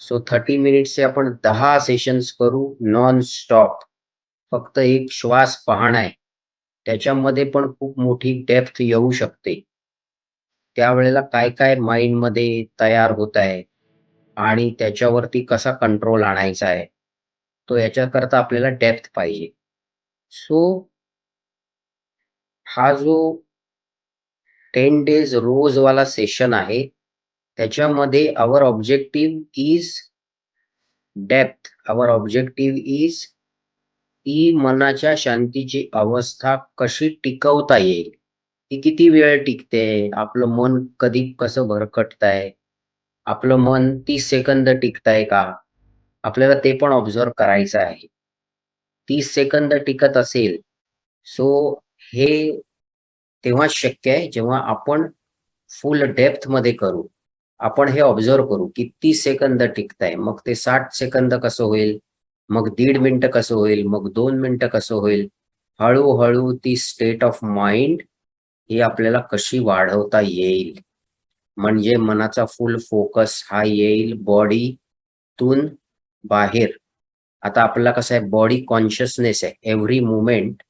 So thirty मिनिट्सचे आपण दहा sessions करू नॉन स्टॉप फक्त एक श्वास पाहणं आहे त्याच्यामध्ये पण खूप मोठी डेप्थ येऊ शकते. त्यावेळेला काय काय माइंडमध्ये तयार होत आहे आणि त्याच्यावरती कसा कंट्रोल आणायचा आहे. तो याच्याकरता आपल्याला डेप्थ पाहिजे. सो हा जो टेन डेज रोजवाला सेशन आहे त्याच्यामध्ये our objective is depth our objective is ती मनाच्या शांतीची अवस्था कशी टिकवता येईल? ती किती वेळ टिकते? आपलं मन कधी कसं भरकटतंय? आपलं मन तीस सेकंद टिकताय का? आपल्याला ते पण ऑब्झर्व करायचं आहे. तीस सेकंद टिकत असेल सो हे तेव्हाच शक्य आहे जेव्हा आपण फुल डेप्थमध्ये करू. आपण हे ऑब्झर्व करू की तीस सेकंद टिकताय. मग ते साठ सेकंद कसं होईल? मग दीड मिनिटं कसं होईल? मग दोन मिनिटं कसं होईल? हळूहळू ती स्टेट ऑफ माइंड ही आपल्याला कशी वाढवता येईल? म्हणजे मनाचा फुल फोकस हा येईल बॉडीतून बाहेर. आता आपला कसं आहे बॉडी कॉन्शियसनेस आहे. Every moment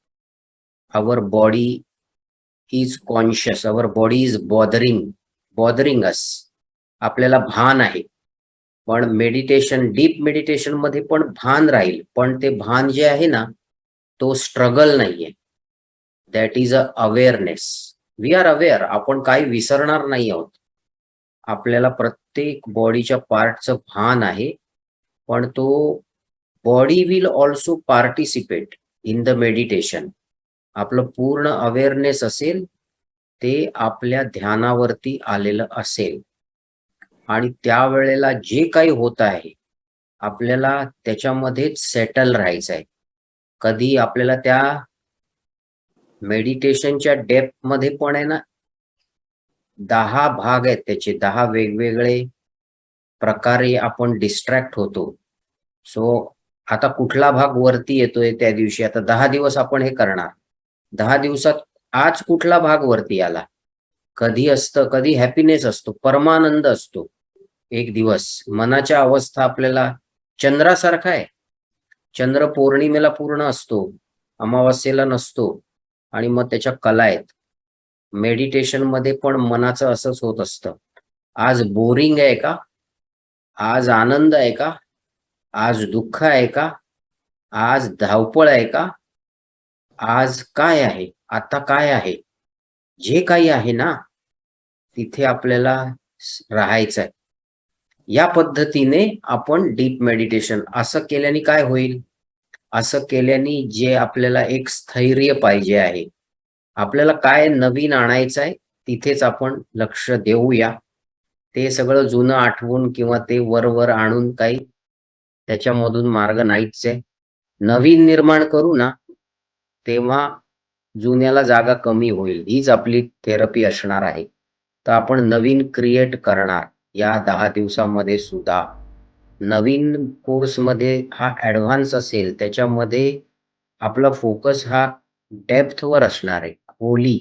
our body is conscious our body is bothering bothering us आपल्याला भान आहे. पण मेडिटेशन डीप मेडिटेशनमध्ये पण भान राहील. पण ते भान जे आहे ना तो स्ट्रगल नाहीये. That is a awareness we are aware आपण काही विसरणार नाही आहोत. आपल्याला प्रत्येक बॉडीच्या पार्टचं भान आहे. पण तो body will also participate in the meditation आपलं पूर्ण अवेअरनेस असेल ते आपल्या ध्यानावरती आलेलं असेल. आणि त्यावेळेला जे काही होत आहे आपल्याला त्याच्यामध्येच सेटल राहायचं आहे. कधी आपल्याला त्या मेडिटेशनच्या डेपमध्ये पण आहे ना दहा भाग आहेत त्याचे दहा वेगवेगळे प्रकारे आपण डिस्ट्रॅक्ट होतो. सो आता कुठला भाग वरती येतोय त्या दिवशी? आता दहा दिवस आपण हे करणार. दहा दिवसात आज कुठला भाग वरती आला? कधी असतं कधी हॅपीनेस असतो परमानंद असतो. एक दिवस. मनाच्या अवस्था आपल्याला चंद्रासारखा आहे. चंद्र पौर्णिमेला पूर्ण असतो. अमावस्येला नसतो. आणि मग त्याच्या कला आहेत. मेडिटेशनमध्ये पण मनाचं असंच होत असतं. आज बोरिंग आहे का? आज आनंद आहे का? आज दुःख आहे का? आज धावपळ आहे का? आज काय आहे? आता काय आहे? जे काही आहे ना तिथे आपल्याला राहायचं आहे या पद्धतीने आपण डीप मेडिटेशन असं केल्याने काय होईल? असं केल्याने जे आपल्याला एक स्थैर्य पाहिजे आहे. आपल्याला काय नवीन आणायचं आहे तिथेच आपण लक्ष देऊया. ते सगळं जुनं आठवून किंवा ते वर वर आणून काही त्याच्यामधून मार्ग नाहीच आहे. नवीन निर्माण करू ना तेव्हा जुन्याला जागा कमी होईल. हीच आपली थेरपी असणार आहे. तर आपण नवीन क्रिएट करणार. या दहा दिवसामध्ये सुद्धा. नवीन कोर्समध्ये हा ॲडव्हान्स असेल त्याच्यामध्ये आपला फोकस हा डेप्थवर असणार आहे. होली